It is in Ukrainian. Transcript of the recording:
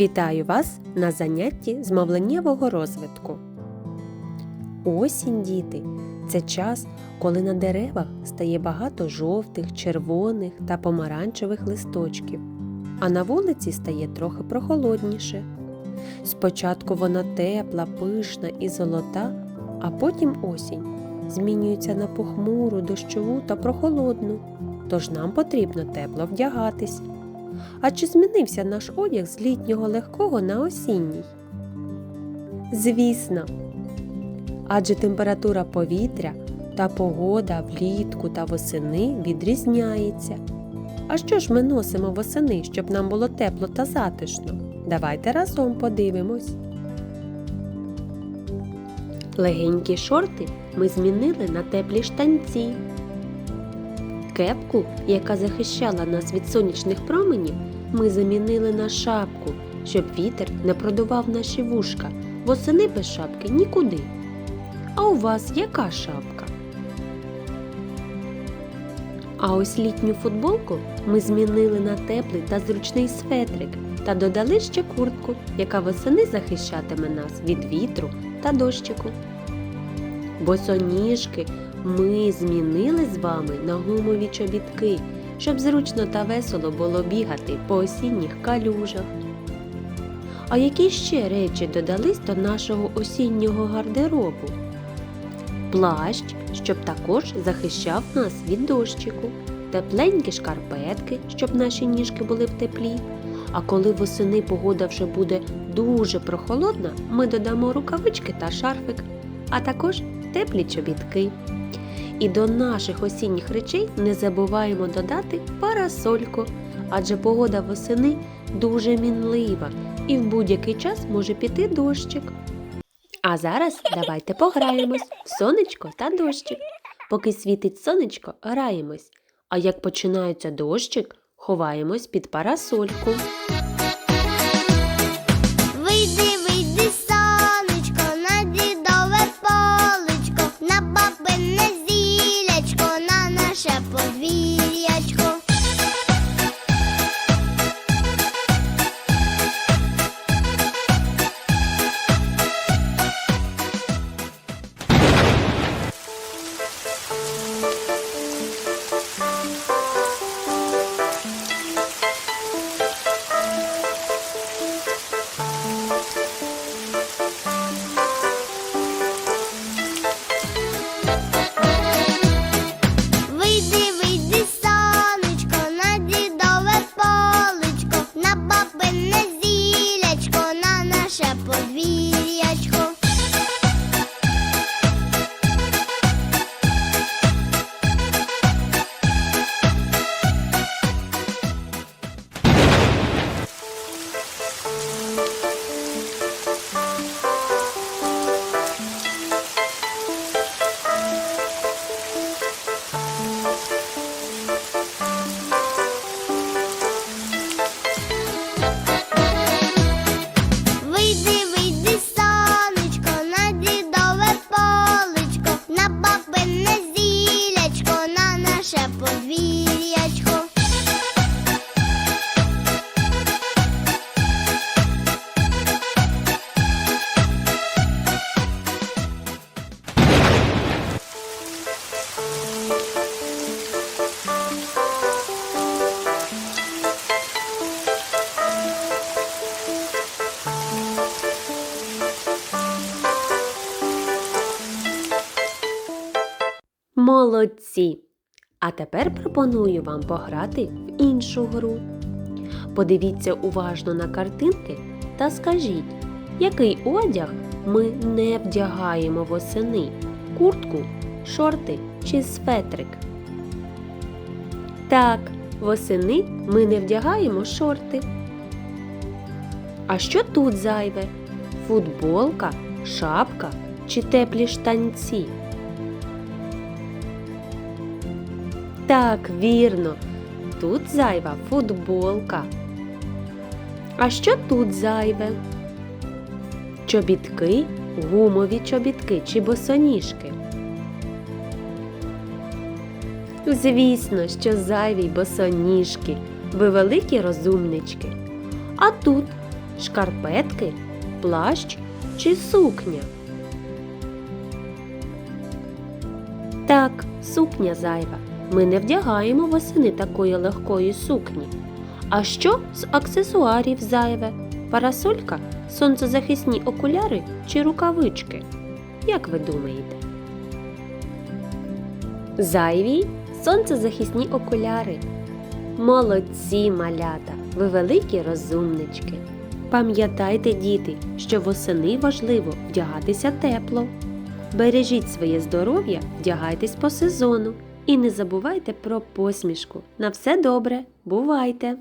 Вітаю вас на занятті з мовленнєвого розвитку. Осінь, діти, це час, коли на деревах стає багато жовтих, червоних та помаранчевих листочків, а на вулиці стає трохи прохолодніше. Спочатку вона тепла, пишна і золота, а потім осінь змінюється на похмуру, дощову та прохолодну, тож нам потрібно тепло вдягатись. А чи змінився наш одяг з літнього легкого на осінній? Звісно. Адже температура повітря та погода влітку та восени відрізняється. А що ж ми носимо восени, щоб нам було тепло та затишно? Давайте разом подивимось. Легенькі шорти ми змінили на теплі штанці. Кепку, яка захищала нас від сонячних променів, ми замінили на шапку, щоб вітер не продував наші вушка. Восени без шапки нікуди. А у вас яка шапка? А ось літню футболку ми змінили на теплий та зручний светрик та додали ще куртку, яка восени захищатиме нас від вітру та дощику. Босоніжки ми змінили з вами на гумові чобітки, щоб зручно та весело було бігати по осінніх калюжах. А які ще речі додались до нашого осіннього гардеробу? Плащ, щоб також захищав нас від дощику, тепленькі шкарпетки, щоб наші ніжки були в теплі. А коли восени погода вже буде дуже прохолодна, ми додамо рукавички та шарфик, а також теплі чобітки. І до наших осінніх речей не забуваємо додати парасольку, адже погода восени дуже мінлива і в будь-який час може піти дощик. А зараз давайте пограємось в сонечко та дощик. Поки світить сонечко, граємось. А як починається дощик, ховаємось під парасольку. Вийди, подвір'ячко. Молодці! А тепер пропоную вам пограти в іншу гру. Подивіться уважно на картинки та скажіть, який одяг ми не вдягаємо восени? Куртку, шорти чи светрик? Так, восени ми не вдягаємо шорти. А що тут зайве? Футболка, шапка чи теплі штанці? Так, вірно. Тут зайва футболка. А що тут зайве? Чобітки, гумові чобітки чи босоніжки. Звісно, що зайві босоніжки, ви великі розумнички. А тут шкарпетки, плащ чи сукня? Так, сукня зайва. Ми не вдягаємо восени такої легкої сукні. А що з аксесуарів зайве? Парасолька, сонцезахисні окуляри чи рукавички? Як ви думаєте? Зайві сонцезахисні окуляри. Молодці, малята, ви великі розумнички. Пам'ятайте, діти, що восени важливо вдягатися тепло. Бережіть своє здоров'я, вдягайтесь по сезону і не забувайте про посмішку. На все добре, бувайте!